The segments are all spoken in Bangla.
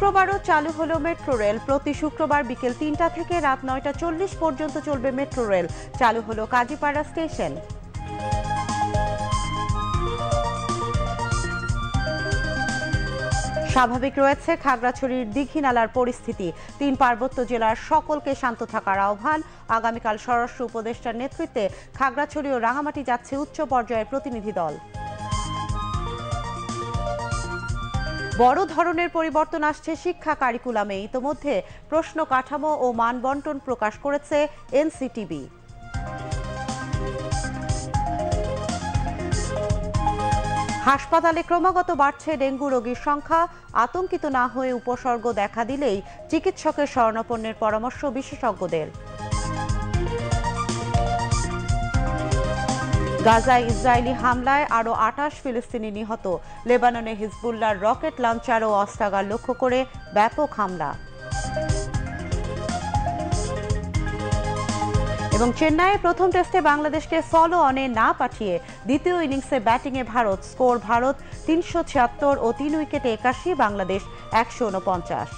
শুক্রবারও চালু হলো মেট্রো রেল। প্রতি শুক্রবার বিকেল তিনটা থেকে রাত নয়টা চল্লিশ পর্যন্ত চলবে মেট্রো রেল। চালু হলো কাজীপাড়া স্টেশন। স্বাভাবিক রয়েছে খাগড়াছড়ির দীঘিনালার পরিস্থিতি। তিন পার্বত্য জেলার সকলকে শান্ত থাকার আহ্বান। আগামীকাল স্বরাষ্ট্র উপদেষ্টার নেতৃত্বে খাগড়াছড়ি ও রাঙামাটি যাচ্ছে উচ্চ পর্যায়ের প্রতিনিধি দল। বড় ধরনের পরিবর্তন আসছে শিক্ষা কারিকুলামে ইতোমধ্যে প্রশ্ন কাঠামো ও মান বন্টন প্রকাশ করেছে এনসিটিবি। হাসপাতালে ক্রমাগত বাড়ছে ডেঙ্গু রোগীর সংখ্যা। আতঙ্কিত না হয়ে উপসর্গ দেখা দিলেই চিকিৎসকের শরণাপন্নের পরামর্শ বিশেষজ্ঞদের। গাজায় ইসরায়েলি হামলায় আরও আটাশ ফিলিস্তিনি নিহত। লেবাননে হিজবুল্লাহর রকেট লঞ্চার ও অস্ত্রাগার লক্ষ্য করে ব্যাপক হামলা। এবং চেন্নাইয়ে প্রথম টেস্টে বাংলাদেশকে ফলো অনে না পাঠিয়ে দ্বিতীয় ইনিংসে ব্যাটিংয়ে ভারত, স্কোর ভারত তিনশো ছিয়াত্তর ও তিন উইকেটে একাশি, বাংলাদেশ একশো উনপঞ্চাশ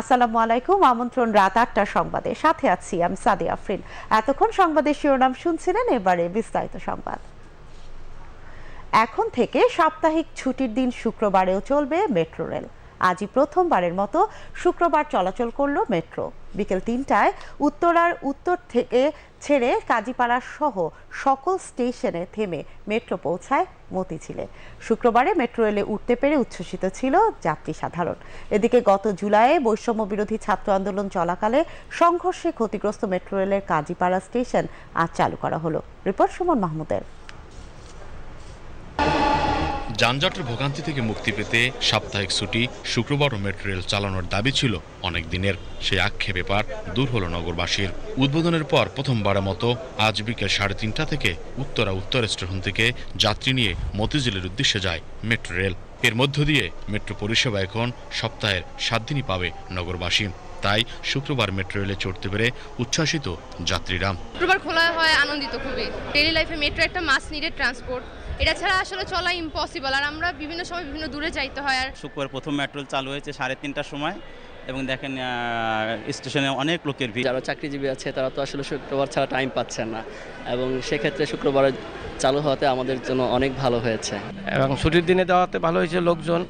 আসসালামু আলাইকুম, আমন্ত্রণ রাত আটটা সংবাদে। সাথে আছি আমি সাদি আফরিন। এতক্ষণ সংবাদে শিরোনাম শুনছিলেন, এবারে বিস্তারিত সংবাদ। এখন থেকে সাপ্তাহিক ছুটির দিন শুক্রবারেও চলবে মেট্রো রেল। আজই প্রথমবারের মতো শুক্রবার চলাচল করল মেট্রো। বিকেল তিনটায় উত্তরার উত্তর থেকে ছেড়ে কাজীপাড়া সহ সকল স্টেশনে থেমে মেট্রো পৌঁছায় মতিঝিলে শুক্রবারে মেট্রো রেলে উঠতে পেরে উচ্ছ্বসিত ছিল যাত্রী সাধারণ। এদিকে গত জুলাইয়ে বৈষম্য বিরোধী ছাত্র আন্দোলন চলাকালে সংঘর্ষে ক্ষতিগ্রস্ত মেট্রো রেলের কাজীপাড়া স্টেশন আজ চালু করা হলো। রিপোর্ট সুমন মাহমুদের। যানজটের ভোগান্তি থেকে মুক্তি পেতে সাপ্তাহিক ছুটি, শুক্রবার ও মেট্রো রেল চালানোর দাবি ছিল অনেক দিনের। সেই আক্ষেপ এবার দূর হলো নগরবাসীর। উদ্বোধনের পর প্রথমবারের মতো আজ বিকেল সাড়ে তিনটা থেকে উত্তরা উত্তর স্টেশন থেকে যাত্রী নিয়ে মতিঝিলের উদ্দেশ্যে যায় মেট্রো রেল। এর মধ্য দিয়ে মেট্রো পরিষেবা এখন সপ্তাহের সাত দিনই পাবে নগরবাসী। তাই শুক্রবার মেট্রো রেলে চড়তে পেরে উচ্ছ্বাসিত যাত্রীরা। শুক্রবার খোলা হয়, আনন্দিত খুবই। ডেলি লাইফে মেট্রো একটা মাস নিডেড ট্রান্সপোর্ট এটা ছাড়া আসলে চলা ইম্পসিবল আর আমরা বিভিন্ন সময় বিভিন্ন দূরে যাইতে হয় আর শুক্রবার প্রথম মেট্রো চালু হয়েছে সাড়ে তিনটার সময় এবং দেখেন স্টেশনে অনেক লোকের ভিড়। যারা চাকরিজীবী আছে তারা তো আসলে শুক্রবার ছাড়া টাইম পাচ্ছেন না এবং সেক্ষেত্রে শুক্রবার চালু হওয়াতে আমাদের জন্য অনেক ভালো হয়েছে। এবং ছুটির দিনে দেওয়াতে ভালো হয়েছে লোকজন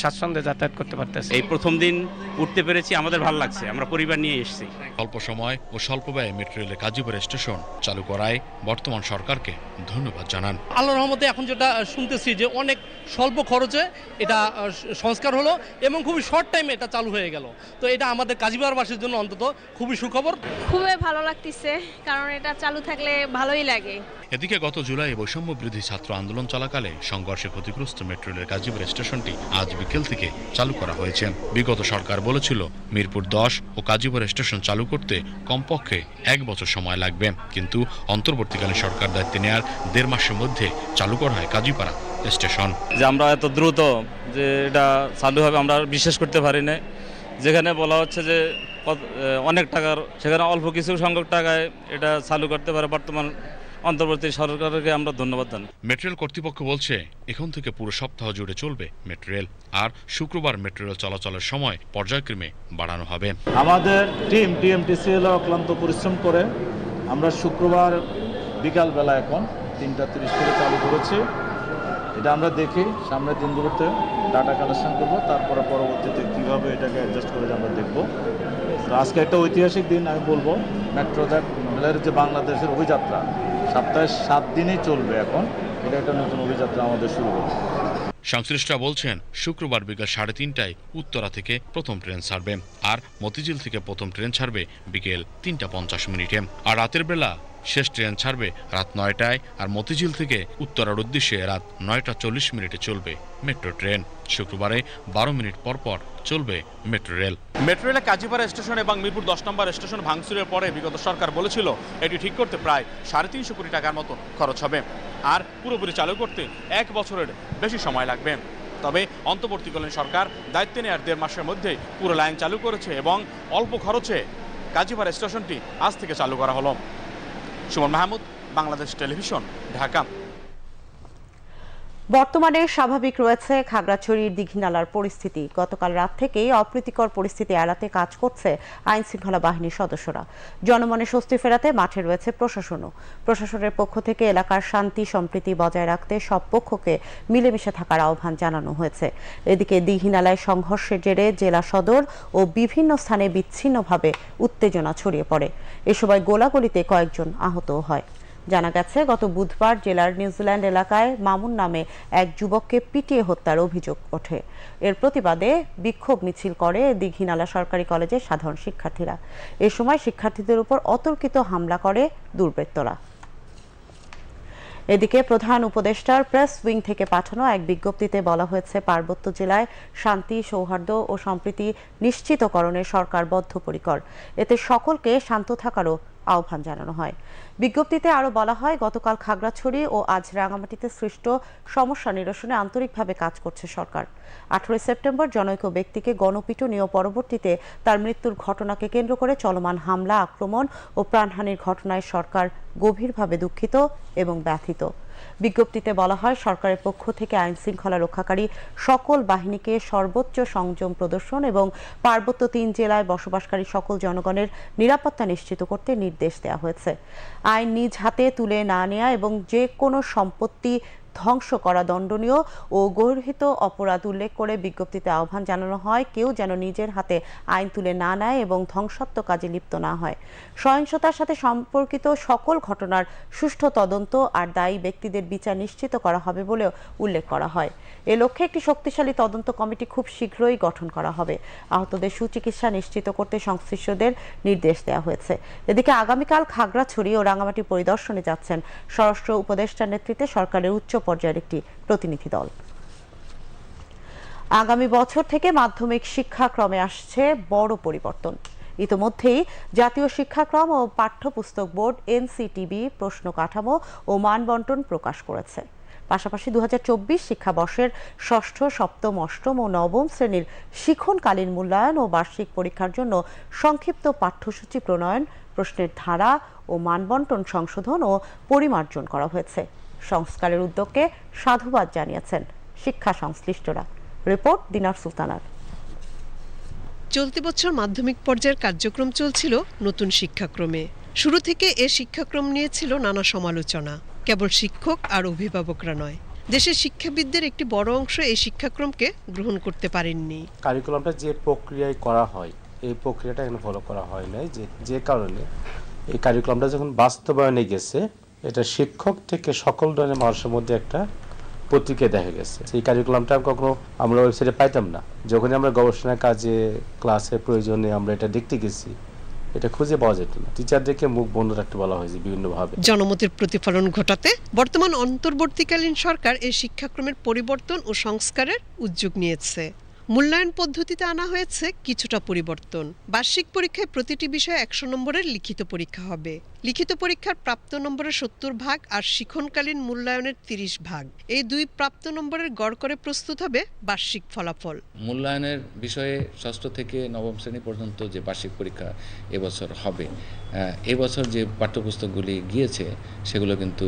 স্বাচ্ছন্দ্যে যাতায়াত করতে পারতেছে। এই প্রথম দিন উঠতে পেরেছি আমাদের ভালো লাগছে। আমরা পরিবার নিয়ে এসেছি। অল্প সময় ও স্বল্প ব্যয়ে মেট্রো রেলে কাজীপুর স্টেশন চালু করায় বর্তমান সরকারকে ধন্যবাদ জানান। আল্লাহর রহমতে এখন যেটা শুনতেছি যে অনেক স্বল্প খরচে এটা সংস্কার হলো এবং খুবই শর্ট টাইমে এটা চালু হয়ে গেল। তো এটা আমাদের কাজীবারবাসীর জন্য অন্তত খুবই সুখবর। খুবই ভালো লাগতেছে কারণ এটা চালু থাকলে ভালোই লাগে। এদিকে গত জুলাই বৈষম্য বিরোধী ছাত্র আন্দোলন চলাকালে সংঘর্ষে ক্ষতিগ্রস্ত মেট্রো রেলের গাজীপুর স্টেশনটি আজ বিকেল থেকে চালু করা হয়েছে। বিগত সরকার বলেছিল, মিরপুর দশ ও কাজীপুর স্টেশন চালু করতে কমপক্ষে এক বছর সময় লাগবে। কিন্তু অন্তর্বর্তীকালীন সরকার দায়িত্ব নেয়ার দেড় মাসের মধ্যে চালু করা হয় কাজীপাড়া স্টেশন। যে আমরা এত দ্রুত যে এটা চালু হবে আমরা বিশ্বাস করতে পারি না যেখানে বলা হচ্ছে যে অনেক টাকার সেখানে অল্প কিছু সংখ্যক টাকায় এটা চালু করতে পারে বর্তমান অন্তর্বর্তী সরকারকে আমরা ধন্যবাদ জানাই। মেট্রো রেল কর্তৃপক্ষ বলছে এখন থেকে পুরো সপ্তাহ জুড়ে চলবে মেট্রো রেল আর শুক্রবার মেট্রো রেল চলাচলের সময় পর্যায়ক্রমে বাড়ানো হবে। আমাদের টিম টিএমটিসিএল অক্লান্ত পরিশ্রম করে আমরা শুক্রবার বিকালবেলা এখন তিনটা তিরিশ থেকে চালু করেছি। এটা আমরা দেখি সামনের দিনগুলোতে ডাটা কালেকশন করব তারপরে পরবর্তীতে কীভাবে এটাকে অ্যাডজাস্ট করে আমরা দেখব। তো আজকে একটা ঐতিহাসিক দিন আমি বলব মেট্রো রেলের যে বাংলাদেশের অভিযাত্রা সপ্তাহে সাত দিনই চলবে এখন। এটা একটা নতুন অভিযাত্রা আমাদের শুরু হবে সংশ্লিষ্টরা বলছেন, শুক্রবার বিকেল সাড়ে তিনটায় উত্তরা থেকে প্রথম ট্রেন ছাড়বে আর মতিঝিল থেকে প্রথম ট্রেন ছাড়বে বিকেল তিনটা পঞ্চাশ মিনিটে। আর রাতের বেলা শেষ ট্রেন ছাড়বে রাত নয়টায় আর মতিঝিল থেকে উত্তরার উদ্দেশ্যে রাত নয়টা চল্লিশ মিনিটে চলবে মেট্রো ট্রেন। শুক্রবারে বারো মিনিট পর পর চলবে মেট্রো রেল। মেট্রো রেলে কাজীপাড়া স্টেশন এবং মিরপুর দশ নম্বর স্টেশন ভাঙচুরের পরে বিগত সরকার বলেছিল, এটি ঠিক করতে প্রায় সাড়ে তিনশো কোটি টাকার মতো খরচ হবে। আর পুরোপুরি চালু করতে এক বছরের বেশি সময় লাগবে। তবে অন্তর্বর্তীকালীন সরকার দায়িত্বে নেওয়ার দেড় মাসের মধ্যে পুরো লাইন চালু করেছে এবং অল্প খরচে কাজীপাড়া স্টেশনটি আজ থেকে চালু করা হলো। সুমন মাহমুদ, বাংলাদেশ টেলিভিশন, ঢাকা। বর্তমানে স্বাভাবিক রয়েছে খাগড়াছড়ির দীঘিনালার পরিস্থিতি। গতকাল রাত থেকেই অপ্রীতিকর পরিস্থিতি এড়াতে কাজ করছে আইন শৃঙ্খলা বাহিনীর সদস্যরা। জনমনে স্বস্তি ফেরাতে মাঠে রয়েছে প্রশাসনও। প্রশাসনের পক্ষ থেকে এলাকার শান্তি, সম্প্রীতি বজায় রাখতে সব পক্ষকে মিলেমিশে থাকার আহ্বান জানানো হয়েছে। এদিকে দীঘিনালায় সংঘর্ষের জেরে জেলা সদর ও বিভিন্ন স্থানে বিচ্ছিন্নভাবে উত্তেজনা ছড়িয়ে পড়ে। এ সময় গোলাগুলিতে কয়েকজন আহতও হয়। জানা গেছে, গত বুধবার জেলার নিউজিল্যান্ড এলাকায় মামুন নামে এক যুবককে পিটিয়ে হত্যার অভিযোগ ওঠে। এর প্রতিবাদে বিক্ষোভ মিছিল করে দীঘিনালা সরকারি কলেজের সাধারণ শিক্ষার্থীরা। এ সময় শিক্ষার্থীদের উপর অতর্কিত হামলা করে দুর্বৃত্তরা। এদিকে প্রধান উপদেষ্টার প্রেস উইং থেকে পাঠানো এক বিজ্ঞপ্তিতে বলা হয়েছে, পার্বত্য জেলায় শান্তি, সৌহার্দ্য ও সম্প্রীতি নিশ্চিতকরণে সরকার বদ্ধপরিকর। এতে সকলকে শান্ত থাকারও আহ্বান জানানো হয়। বিজ্ঞপ্তিতে আরও বলা হয়, গতকাল খাগড়াছড়ি ও আজ রাঙামাটিতে সৃষ্ট সমস্যা নিরসনে আন্তরিকভাবে কাজ করছে সরকার। আঠারোই সেপ্টেম্বর জনৈক ব্যক্তিকে গণপিটনীয় পরবর্তীতে তার মৃত্যুর ঘটনাকে কেন্দ্র করে চলমান হামলা, আক্রমণ ও প্রাণহানির ঘটনায় সরকার গভীরভাবে দুঃখিত এবং ব্যথিত। বিজ্ঞপ্তিতে বলা হয়, সরকারের পক্ষ থেকে আইন শৃঙ্খলা রক্ষাকারী সকল বাহিনীকে সর্বোচ্চ সংযম প্রদর্শন এবং পার্বত্য তিন জেলায় বসবাসকারী সকল জনগণের নিরাপত্তা নিশ্চিত করতে নির্দেশ দেওয়া হয়েছে। আইন নিজ হাতে তুলে না নেওয়া এবং যে কোনো সম্পত্তি ধ্বংস করা দণ্ডনীয় ও গর্হিত অপরাধ উল্লেখ করে বিজ্ঞপ্তিতে আহ্বান জানানো হয়, কেউ যেন নিজের হাতে আইন তুলে না নেয় এবং ধ্বংসাত্মক কাজে লিপ্ত না হয়। সহিংসতার সাথে সম্পর্কিত সকল ঘটনার সুষ্ঠু তদন্ত আর দায়ী ব্যক্তিদের বিচার নিশ্চিত করা হবে বলেও উল্লেখ করা হয়। এ লক্ষ্যে একটি শক্তিশালী তদন্ত কমিটি খুব শীঘ্রই গঠন করা হবে। আহতদের সুচিকিৎসা নিশ্চিত করতে সংশ্লিষ্টদের নির্দেশ দেওয়া হয়েছে। এদিকে আগামীকাল খাগড়াছড়ি ও রাঙামাটি পরিদর্শনে যাচ্ছেন স্বরাষ্ট্র উপদেষ্টার নেতৃত্বে সরকারের উচ্চ পর্যায়ের একটি প্রতিনিধি দল। আগামী বছর থেকে মাধ্যমিক শিক্ষাক্রমে আসছে বড় পরিবর্তন। ইতোমধ্যেই জাতীয় শিক্ষাক্রম ও পাঠ্যপুস্তক বোর্ড এনসিটিবি প্রশ্ন কাঠামো ও মানবন্টন প্রকাশ করেছে। পাশাপাশি দু হাজার চব্বিশ শিক্ষাবর্ষের ষষ্ঠ, সপ্তম, অষ্টম ও নবম শ্রেণির শিক্ষণকালীন মূল্যায়ন ও বার্ষিক পরীক্ষার জন্য সংক্ষিপ্ত পাঠ্যসূচি প্রণয়ন, প্রশ্নের ধারা ও মানবন্টন সংশোধন ও পরিমার্জন করা হয়েছে। সংস্কারের উদ্যোগকে সাধুবাদ জানিয়েছেন শিক্ষা সংশ্লিষ্টরা। রিপোর্ট দিনার সুলতানার। চলতি বছর মাধ্যমিক পর্যায়ের কার্যক্রম চলছিল নতুন শিক্ষাক্রমে। শুরু থেকে এ শিক্ষাক্রম নিয়েছিল নানা সমালোচনা। কেবল শিক্ষক আর অভিভাবকরা নয় দেশের শিক্ষাবিদদের একটি বড় অংশ এই শিক্ষাক্রমকে গ্রহণ করতে পারেননি। কারিকুলামটা যে প্রক্রিয়ায় করা হয় এই প্রক্রিয়াটা এখানে ফলো করা হয় নাই যে যে কারণে এই কারিকুলামটা যখন বাস্তবায়নে গেছে এটা শিক্ষক থেকে সকল ধরনের মানুষের মধ্যে একটা পত্রিকায় দেখা গেছে। এই কারিকুলামটা কখনো আমরা ওয়েবসাইটে পাইতাম না। যখনই আমরা গবেষণা কাজে ক্লাসের প্রয়োজনে আমরা এটা দেখতে গেছি, এটা খুঁজে পাওয়া যেত না। টিচারদেরকে মুখ বন্ধ রাখতে বলা হয়েছে বিভিন্নভাবে। জনমতের প্রতিফলন ঘটাতে বর্তমান অন্তর্বর্তীকালীন সরকার এই শিক্ষাক্রমের পরিবর্তন ও সংস্কারের উদ্যোগ নিয়েছে। মূল্যায়ন পদ্ধতিতে আনা হয়েছে কিছুটা পরিবর্তন। বার্ষিক পরীক্ষায় প্রতিটি বিষয়ে একশো নম্বরের লিখিত পরীক্ষা হবে। লিখিত পরীক্ষার প্রাপ্ত নম্বরের সত্তর ভাগ আর শিক্ষণকালীন মূল্যায়নের তিরিশ ভাগ। এই দুই প্রাপ্ত নম্বরের গড় করে প্রস্তুত হবে বার্ষিক ফলাফল। মূল্যায়নের বিষয়ে ষষ্ঠ থেকে নবম শ্রেণি পর্যন্ত যে বার্ষিক পরীক্ষা এবছর হবে এবছর যে পাঠ্যপুস্তকগুলি গিয়েছে, সেগুলো কিন্তু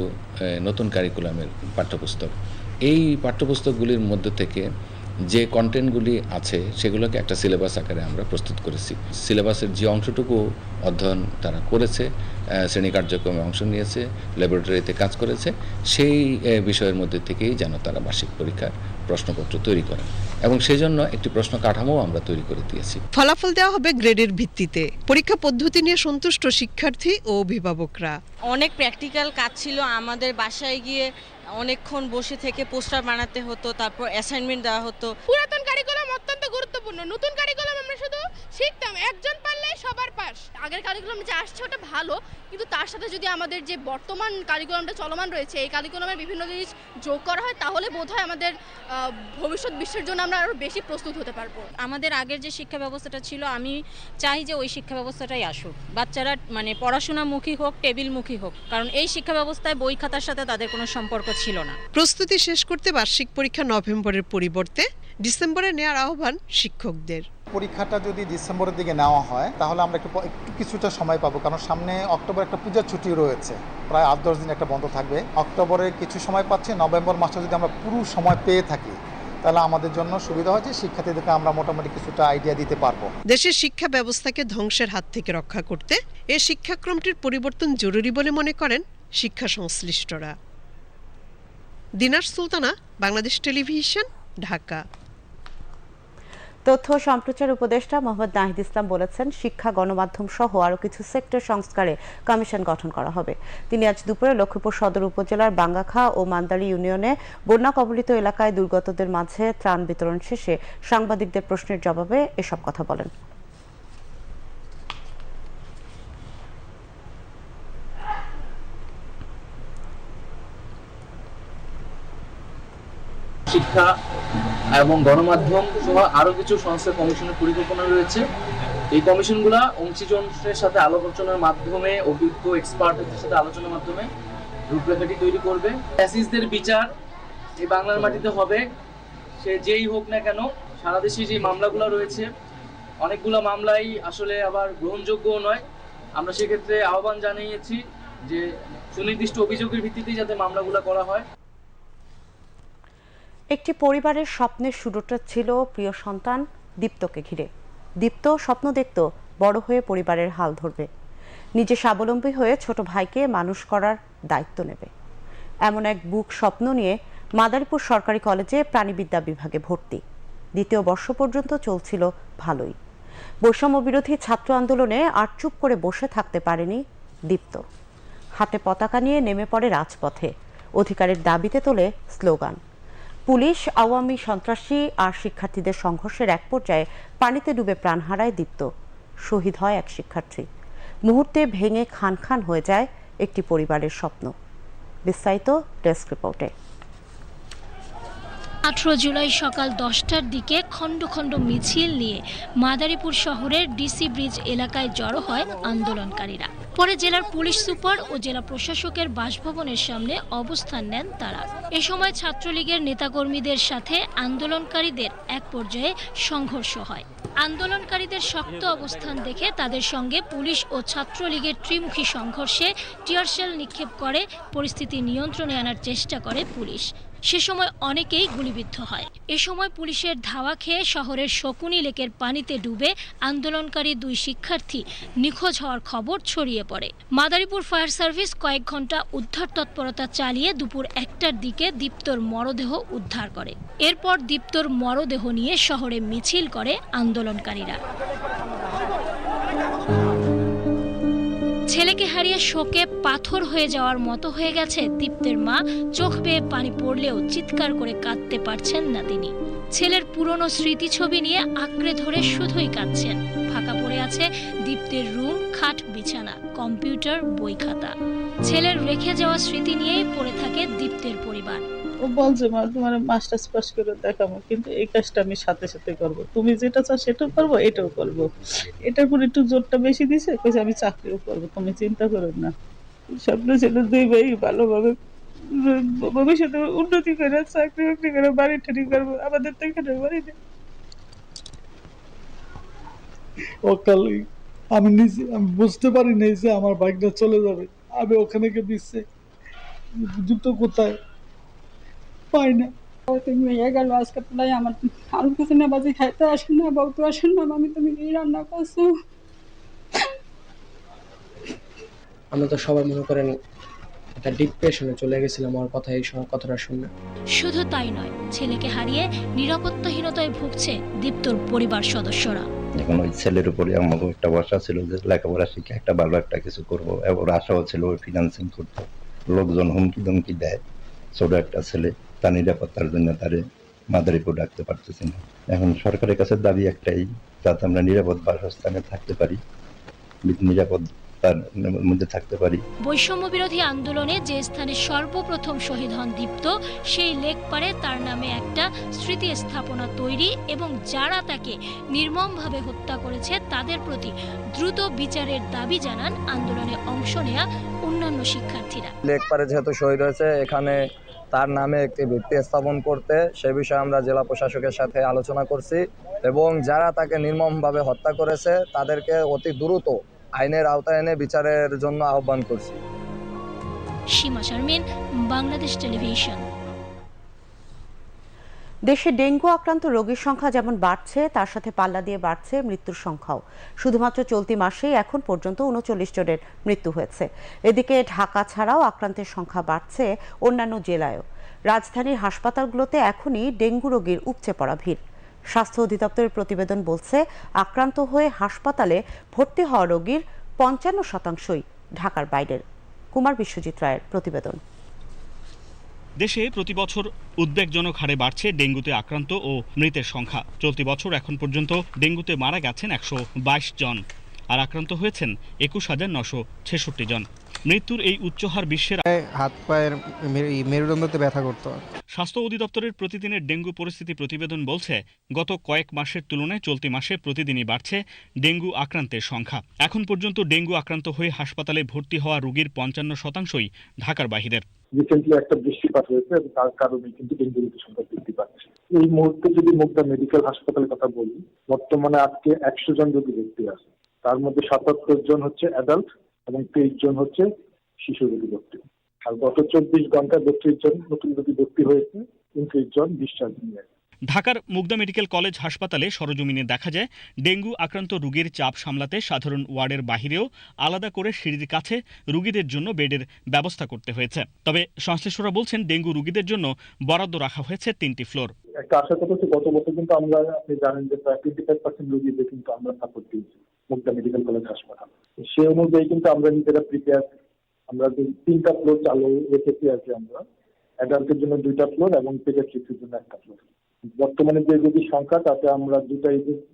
নতুন কারিকুলামের পাঠ্যপুস্তক। এই পাঠ্যপুস্তকগুলির মধ্য থেকে যে কন্টেন্টগুলি আছে সেগুলোকে একটা সিলেবাস আকারে আমরা প্রস্তুত করেছি। সিলেবাসের যে অংশটুকু অধ্যয়ন তারা করেছে শ্রেণি কার্যক্রমে অংশ নিয়েছে ল্যাবরেটরিতে কাজ করেছে সেই বিষয়ের মধ্যে থেকেই যেন তারা বার্ষিক পরীক্ষার প্রশ্নপত্র তৈরি করে। এবং সেই জন্য একটি প্রশ্ন কাঠামো আমরা তৈরি করে দিয়েছি। ফলাফল দেওয়া হবে গ্রেডের ভিত্তিতে। পরীক্ষা পদ্ধতি নিয়ে সন্তুষ্ট শিক্ষার্থী ও অভিভাবকরা। অনেক প্র্যাকটিক্যাল কাজ ছিল আমাদের বাসায় গিয়ে অনেকক্ষণ বসে থেকে পোস্টার বানাতে হতো তারপর অ্যাসাইনমেন্ট দেওয়া হতো। পুরাতন কারিকুলাম অত্যন্ত গুরুত্বপূর্ণ। নতুন কারিকুলাম আমরা শুধু শিখতাম। একজন পারলে সবার পাস। আগের কারিকুলাম যে আসছে ওটা ভালো কিন্তু তার সাথে যদি আমাদের যে বর্তমান কারিকুলামটা চলমান রয়েছে এই কারিকুলামের বিভিন্ন জিনিস যোগ করা হয় তাহলে বোধহয় আমাদের ভবিষ্যৎ বিশ্বের জন্য আমরা আরও বেশি প্রস্তুত হতে পারব। আমাদের আগের যে শিক্ষা ব্যবস্থাটা ছিল আমি চাই যে ওই শিক্ষা ব্যবস্থাটাই আসুক। বাচ্চারা মানে পড়াশোনামুখী হোক টেবিলমুখী হোক। কারণ এই শিক্ষা ব্যবস্থায় বই খাতার সাথে তাদের কোনো সম্পর্ক ছিল না। প্রস্তুতি শেষ করতে বার্ষিক পরীক্ষা নভেম্বরের পরিবর্তে ডিসেম্বরে নেয়ার আহ্বান শিক্ষকদের। পরীক্ষাটা যদি ডিসেম্বরের দিকে নেওয়া হয় তাহলে আমরা একটু একটু কিছুটা সময় পাবো কারণ সামনে অক্টোবর একটা পূজার ছুটি রয়েছে। প্রায় আট দশ দিন একটা বন্ধ থাকবে। অক্টোবরে কিছু সময় পাচ্ছি নভেম্বর মাসে যদি আমরা পুরো সময় পেয়ে থাকি তাহলে আমাদের জন্য সুবিধা হচ্ছে শিক্ষার্থীদেরকে আমরা মোটামুটি কিছুটা আইডিয়া দিতে পারব। দেশের শিক্ষা ব্যবস্থাকে ধ্বংসের হাত থেকে রক্ষা করতে এ শিক্ষাক্রমটির পরিবর্তন জরুরি বলে মনে করেন শিক্ষা সংশ্লিষ্টরা। দিনার সুলতানা, বাংলাদেশ টেলিভিশন, ঢাকা। তথ্য সম্প্রচার উপদেষ্টা মোহাম্মদ নাহিদ ইসলাম বলেছেন, শিক্ষা, গণমাধ্যম সহ আরও কিছু সেক্টর সংস্কারে কমিশন গঠন করা হবে। তিনি আজ দুপুরে লক্ষ্মীপুর সদর উপজেলার বাঙ্গাখা ও মান্দারি ইউনিয়নে বন্যা কবলিত এলাকায় দুর্গতদের মাঝে ত্রাণ বিতরণ শেষে সাংবাদিকদের প্রশ্নের জবাবে এসব কথা বলেন। শিক্ষা এবং গণমাধ্যম সহ আরও কিছু সংস্কার কমিশনের পরিকল্পনা রয়েছে। এই কমিশনগুলা অংশীজনের সাথে আলোচনার মাধ্যমে, অভিজ্ঞ এক্সপার্টদের সাথে আলোচনার মাধ্যমে রূপরেখাটি তৈরি করবে। ফ্যাসিস্টদের বিচার এই বাংলার মাটিতে হবে, সে যেই হোক না কেন, সারা দেশে যে মামলাগুলো রয়েছে, অনেকগুলো মামলাই আসলে আবার গ্রহণযোগ্য নয়। আমরা সেক্ষেত্রে আহ্বান জানিয়েছি যে সুনির্দিষ্ট অভিযোগের ভিত্তিতেই যাতে মামলাগুলো করা হয়। একটি পরিবারের স্বপ্নের শুরুটা ছিল প্রিয় সন্তান দীপ্তকে ঘিরে। দীপ্ত স্বপ্ন দেখত বড় হয়ে পরিবারের হাল ধরবে। নিজে স্বাবলম্বী হয়ে ছোট ভাইকে মানুষ করার দায়িত্ব নেবে। এমন এক বুক স্বপ্ন নিয়ে মাদারীপুর সরকারি কলেজে প্রাণীবিদ্যা বিভাগে ভর্তি। দ্বিতীয় বর্ষ পর্যন্ত চলছিল ভালোই। বৈষম্য বিরোধী ছাত্র আন্দোলনে আর চুপ করে বসে থাকতে পারেনি দীপ্ত। হাতে পতাকা নিয়ে নেমে পড়ে রাজপথে। অধিকারের দাবিতে তোলে স্লোগান। পুলিশ, আওয়ামী সন্ত্রাসী আর শিক্ষার্থীদের সংঘর্ষের এক পর্যায়ে পানিতে ডুবে প্রাণ হারায় দীপ্ত। শহীদ হয় এক শিক্ষার্থী। মুহূর্তে ভেঙে খান খান হয়ে যায় একটি পরিবারের স্বপ্ন। বিস্তারিত ডেস্ক রিপোর্টে। আঠারো জুলাই সকাল দশটার দিকে খণ্ড খণ্ড মিছিল নিয়ে মাদারীপুর শহরের ডিসি ব্রিজ এলাকায় জড়ো হয় আন্দোলনকারীরা। পরে জেলার পুলিশ সুপার ও জেলা প্রশাসকের বাসভবনের সামনে অবস্থান নেন তারা। এ সময় ছাত্রলীগের নেতাকর্মীদের সাথে আন্দোলনকারীদের এক পর্যায়ে সংঘর্ষ হয়। আন্দোলনকারীদের শক্ত অবস্থান দেখে তাদের সঙ্গে পুলিশ ও ছাত্রলীগের ত্রিমুখী সংঘর্ষে টিয়ারশেল নিক্ষেপ করে, পরিস্থিতি নিয়ন্ত্রণে আনার চেষ্টা করে পুলিশ। সে সময় অনেকেই গুলিবিদ্ধ হয়। এ সময় পুলিশের ধাওয়া খেয়ে শহরের শকুনি লেকের পানিতে ডুবে আন্দোলনকারী দুই শিক্ষার্থী নিখোঁজ হওয়ার খবর ছড়িয়ে পড়ে। মাদারীপুর ফায়ার সার্ভিস কয়েক ঘণ্টা উদ্ধার তৎপরতা চালিয়ে দুপুর একটার দিকে দীপ্তর মরদেহ উদ্ধার করে। এরপর দীপ্তর মরদেহ নিয়ে শহরে মিছিল করে আন্দোলনকারীরা। ছেলেকে হারিয়ে শোকে পাথর হয়ে যাওয়ার মতো হয়ে গেছে দীপ্তের মা। চোখ বেয়ে পানি পড়লেও চিৎকার করে কাঁদতে পারছেন না তিনি। ছেলের পুরনো স্মৃতিছবি নিয়ে আঁকড়ে ধরে শুধুই কাঁদছেন। ফাঁকা পড়ে আছে দীপ্তের রুম, খাট, বিছানা, কম্পিউটার, বই খাতা। ছেলের রেখে যাওয়া স্মৃতি নিয়েই পড়ে থাকে দীপ্তের পরিবার। বলছে, মা, তোমার মাস্টার্স পাস করে দেখাবো, কিন্তু এই কাজটা আমি সাথে সাথে করব। তুমি যেটা চাও সেটাও করব, এটাও করব। এটার উপর একটু জোরটা বেশি দিছে, কইছে, আমি চাকরিও করব তুমি চিন্তা করো না। স্বপ্ন ছিল দুই ভাই ভালোভাবে, ভবিষ্যতে উন্নতি করে, চাকরি বাকরি করে, বাড়ি টাড়ি করব। আমাদের তো এখানে বাড়ি নেই। অকালে আমি নিজে, আমি বুঝতে পারি নাই যে আমার বাইকটা চলে যাবে। আমি ওখানে গিয়ে দিচ্ছে যুক্ত কোথায়? পাই না। তুমি হয়ে গেল আজকে প্রায় আমার আলু কিছু না বাজি খাইতে আসেন না আসেন না আমি তুমি কি রান্না করছ? আমরা তো সবাই মনে করেন একটা ডিপ্রেশনে চলে গেছিলাম আমার কথা এই সময় কথাটা শুনে। শুধু তাই নয় ছেলেকে হারিয়ে নিরাপত্তাহীনতায় ভুগছে দীপ্তর পরিবার সদস্যরা। এখন ওই ছেলের উপরে আমাকে একটা ভরসা ছিল যে লেখাপড়া শিখে একটা ভালো একটা কিছু করব এবং আশাও ছিল ওই ফিনান্সিং করতে। লোকজন হুমকি ধমকি দেয় ছোট একটা ছেলে। তার নিরাপত্তার জন্য তারে মাদারীপুর ডাকতে পারতেছি না। এখন সরকারের কাছে দাবি একটাই, যাতে আমরা নিরাপদ বাসস্থানে থাকতে পারি, নিরাপদ তার মধ্যে থাকতে পারি। বৈষম্য বিরোধী আন্দোলনে যে স্থানে সর্বপ্রথম শহীদ হন দীপ্ত সেই লেক পারে তার নামে একটা স্মৃতি স্থাপনা তৈরি এবং যারা তাকে নির্মমভাবে হত্যা করেছে তাদের প্রতি দ্রুত বিচারের দাবি জানান আন্দোলনে অংশ নেয়া অন্যান্য শিক্ষার্থীরা। লেক পারে যেহেতু শহীদ হয়েছে এখানে তার নামে একটি ভিত্তি স্থাপন করতে সে বিষয়ে আমরা জেলা প্রশাসকের সাথে আলোচনা করছি এবং যারা তাকে নির্মমভাবে হত্যা করেছে তাদেরকে অতি দ্রুত আইনের আওতায় এনে বিচারের জন্য আহ্বান করছি। সীমা শারমিন বাংলাদেশ টেলিভিশন। দেশে ডেঙ্গু আক্রান্ত রোগীর সংখ্যা যেমন বাড়ছে তার সাথে পাল্লা দিয়ে বাড়ছে মৃত্যুর সংখ্যাও। শুধুমাত্র চলতি মাসেই এখন পর্যন্ত উনচল্লিশ জনের মৃত্যু হয়েছে। এদিকে ঢাকা ছাড়াও আক্রান্তের সংখ্যা বাড়ছে অন্যান্য জেলায়ও। রাজধানীর হাসপাতালগুলোতে এখনই ডেঙ্গু রোগীর উপচে পড়া ভিড়। স্বাস্থ্য অধিদপ্তরের প্রতিবেদন বলছে, আক্রান্ত হয়ে হাসপাতালে ভর্তি হওয়া রোগীর পঞ্চান্ন শতাংশই ঢাকার বাইরের। কুমার বিশ্বজিৎ রায়ের প্রতিবেদন। দেশে প্রতি বছর উদ্বেগজনক হারে বাড়ছে ডেঙ্গুতে আক্রান্ত ও মৃতের সংখ্যা। চলতি বছর এখন পর্যন্ত ডেঙ্গুতে মারা গেছেন একশো বাইশ জন, আর আক্রান্ত হয়েছেন একুশ হাজার নশো ছেষট্টি জন। মৃত্যুর এই উচ্চহার বিশ্বের হাত পায়ের মেরুদণ্ডতে ব্যথা করতো। স্বাস্থ্য অধিদপ্তরের প্রতিদিনের ডেঙ্গু পরিস্থিতি প্রতিবেদন বলছে গত কয়েক মাসের তুলনায় চলতি মাসে প্রতিদিনই বাড়ছে ডেঙ্গু আক্রান্তের সংখ্যা। এখন পর্যন্ত ডেঙ্গু আক্রান্ত হয়ে হাসপাতালে ভর্তি হওয়া রোগীর পঞ্চান্ন শতাংশই ঢাকার বাহিরের। রিসেন্টলি একটা বৃষ্টিপাত হয়েছে তার কারণে কিন্তু ডেঙ্গু রোগীর সংখ্যা বৃদ্ধি পাচ্ছে। এই মুহূর্তে যদি মুগদা মেডিকেল হাসপাতালের কথা বলি বর্তমানে আজকে একশো জন রোগী ভর্তি আছে। তার মধ্যে সাতাত্তর জন হচ্ছে অ্যাডাল্ট এবং তেইশ জন হচ্ছে শিশু রোগী ভর্তি। আর গত চব্বিশ ঘন্টায় বত্রিশ জন নতুন রোগী ভর্তি হয়েছে উনত্রিশ জন ডিসচার্জ নিয়ে ঢাকার মুগদা মেডিকেল কলেজ হাসপাতালে সরজমিনে দেখা যায় ডেঙ্গু আক্রান্ত রোগীর চাপ সামলাতে সাধারণ ওয়ার্ডের বাহিরেও আলাদা করে সিঁড়ির কাছে রোগীদের জন্য বেডের ব্যবস্থা করতে হয়েছে। তবে সংশ্লিষ্টরা বলছেন ডেঙ্গু রোগীদের জন্য বরাদ্দ রাখা হয়েছে তিনটি ফ্লোর। একটা আশা কথা হচ্ছে গত বছর কিন্তু আমরা আপনি জানেন যে প্রায় টোয়েন্টি ফাইভ পার্সেন্ট রোগীদের কিন্তু আমরা সাপোর্ট দিয়েছি মুগদা মেডিকেল কলেজ হাসপাতাল। সে অনুযায়ী কিন্তু আমরা নিজেরা প্রিপেয়ার আমরা তিনটা ফ্লোর চালু রেখেছি আর কি আমরা। অ্যাডাল্টের জন্য দুইটা ফ্লোর এবং পেডিয়াট্রিক্সের জন্য একটা ফ্লোর বর্তমানে যে রোগীর সংখ্যা, তাতে আমরা দুটা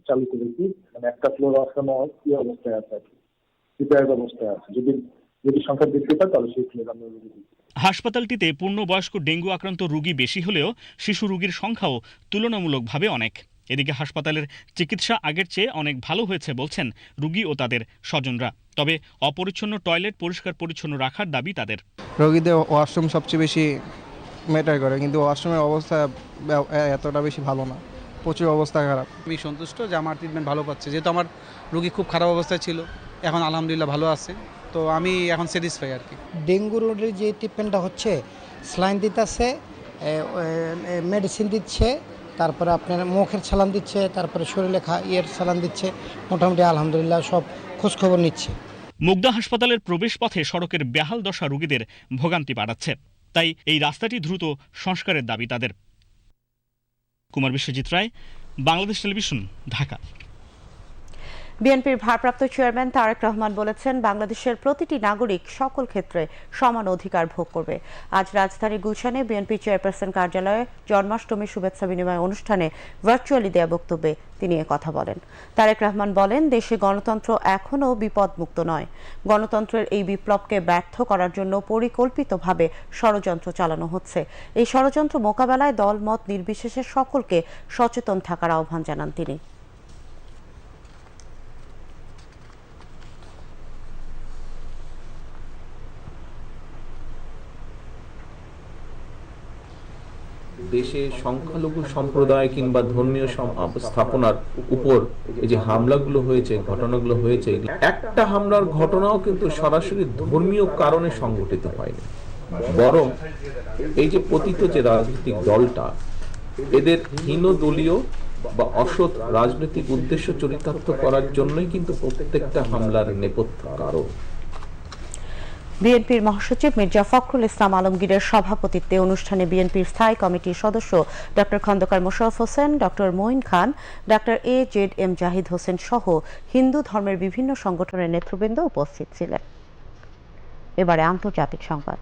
চালু করেছি মানে একটা ফ্লোর এখনও কি অবস্থায় আছে আর কি। প্রিপেয়ার অবস্থায় আছে। যদি যদি সংখ্যা বৃদ্ধি পায় তাহলে সেই ফ্লোর আমরা হাসপাতালটিতে পূর্ণবয়স্ক ডেঙ্গু আক্রান্ত রোগী বেশি হলেও শিশু রোগীর সংখ্যাও তুলনামূলকভাবে অনেক। এদিকে হাসপাতালের চিকিৎসা আগের চেয়ে অনেক ভালো হয়েছে বলছেন রোগী ও তাদের স্বজনরা। তবে অপরিচ্ছন্ন টয়লেট পরিষ্কার পরিচ্ছন্ন রাখার দাবি তাদের। রোগীদের ওয়াশরুম সবচেয়ে বেশি ম্যাটার করে কিন্তু ওয়াশরুমের অবস্থা এতটা বেশি ভালো না। প্রচুর অবস্থা খারাপ। আমি সন্তুষ্ট যে আমার ট্রিটমেন্ট ভালো পাচ্ছে। যেহেতু আমার রোগী খুব খারাপ অবস্থায় ছিল এখন আলহামদুলিল্লাহ ভালো আছে। তো আমি এখন স্যাটিসফাই আর কি। ডেঙ্গু রোগের যে ট্রিটমেন্টটা হচ্ছে স্লাইন দিতেছে মেডিসিন দিচ্ছে তারপরে আপনার মুখের ছালান দিচ্ছে তারপরে শরীরে খা ইয়ের ছালান দিচ্ছে। মোটামুটি আলহামদুলিল্লাহ সব খোঁজখবর নিচ্ছে। মুগদা হাসপাতালের প্রবেশ পথে সড়কের বেহাল দশা রোগীদের ভোগান্তি বাড়াচ্ছে। তাই এই রাস্তাটি দ্রুত সংস্কারের দাবি তাদের। কুমার বিশ্বজিৎ রায়, বাংলাদেশ টেলিভিশন, ঢাকা। বিএনপির ভারপ্রাপ্ত চেয়ারম্যান তারেক রহমান বলেছেন, বাংলাদেশের প্রতিটি নাগরিক সকল ক্ষেত্রে সমান অধিকার ভোগ করবে। আজ রাজধানীর গুলশানে বিএনপি চেয়ারপারসন কার্যালয়ে জন্মাষ্টমী শুভেচ্ছা বিনিময় অনুষ্ঠানে ভার্চুয়ালি দেয়া বক্তব্যে তিনি কথা বলেন। তারেক রহমান বলেন, দেশে গণতন্ত্র এখনও বিপদমুক্ত নয়। গণতন্ত্রের এই বিপ্লবকে ব্যর্থ করার জন্য পরিকল্পিতভাবে ষড়যন্ত্র চালানো হচ্ছে। এই ষড়যন্ত্র মোকাবেলায় দলমত নির্বিশেষে সকলকে সচেতন থাকার আহ্বান জানান তিনি। দেশে সংখ্যালঘু সম্প্রদায় কিংবা ধর্মীয় স্থাপনার উপর এই যে হামলাগুলো হয়েছে, ঘটনাগুলো হয়েছে, একটা হামলার ঘটনাও কিন্তু সরাসরি ধর্মীয় কারণে সংঘটিত হয়নি। বরং এই যে পতিত যে রাজনৈতিক দলটা, এদের হীন দলীয় বা অসৎ রাজনৈতিক উদ্দেশ্য চরিতার্থ করার জন্যই কিন্তু প্রত্যেকটা হামলার নেপথ্য কারণ। বিএনপির মহাসচিব মির্জা ফখরুল ইসলাম আলমগীরের সভাপতিত্বে অনুষ্ঠানে বিএনপির স্থায়ী কমিটির সদস্য doctor Khandakar Mosharraf Hossain, doctor Moin Khan, doctor A Z M Zahid Hossain সহ হিন্দু ধর্মের বিভিন্ন সংগঠনের নেতৃবৃন্দ উপস্থিত ছিলেন। এবারে আন্তর্জাতিক সংবাদ।